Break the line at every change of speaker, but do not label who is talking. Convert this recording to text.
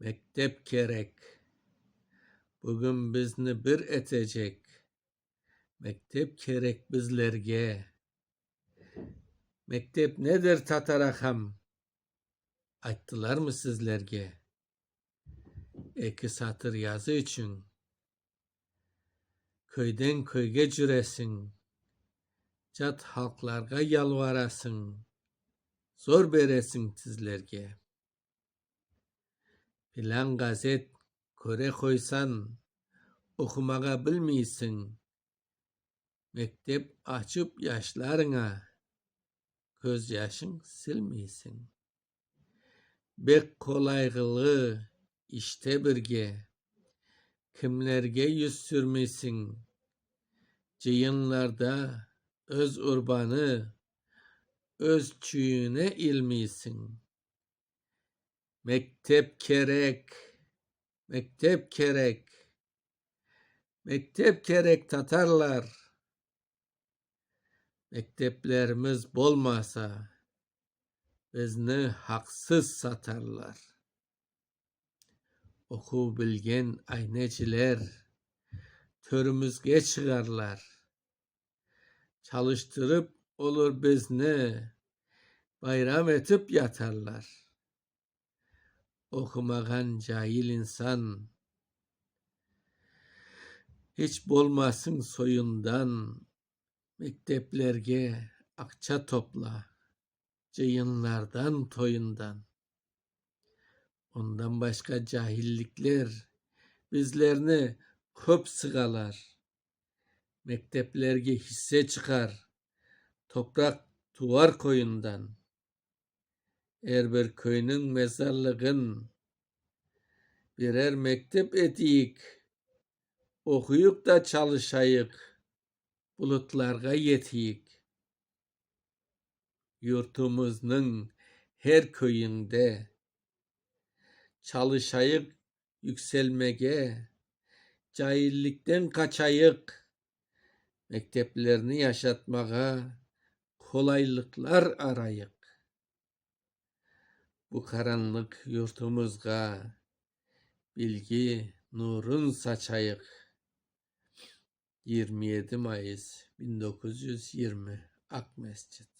Mektep gerek. Bugün bizni bir etecek. Mektep gerek bizlerge. Mektep nedir tatarakam? Ayttılar mı sizlerge? Eki satır yazı için. Köyden köyge cüresin. Cat halklarga yalvarasın. Zor beresin tizlerge. Plan gazet köre koysan okumaga bilmeysin. Mektep açıp yaşlarına göz yaşın silmeysin. Bek kolaygılı işte birge kimlerge yüz sürmeysin. Cıyınlarda öz urbanı öz çüğüne ilmiysin. Mektep kerek, mektep kerek, mektep kerek Tatarlar. Mekteplerimiz bolmasa bizni haksız satarlar. Oku bilgen ayneciler törümüzge çıkarlar. Çalıştırıp olur bizni bayram etip yatarlar. Okumagan cahil insan. Hiç bolmasın soyundan mekteplerge akça topla cıyınlardan toyundan. Ondan başka cahillikler bizlerini köp sıgalar. Mekteplerge hisse çıkar toprak tuvar koyundan her bir köyünün mezarlığın birer mektep etiyik okuyup da çalışayık bulutlarga yetiyik. Yurtumuzun her köyünde çalışayık yükselmege cahillikten kaçayık mekteplerini yaşatmaga kolaylıklar arayık bu karanlık yurtumuzga bilgi nurun saçayık. 27 Mayıs 1920 Ak Mescid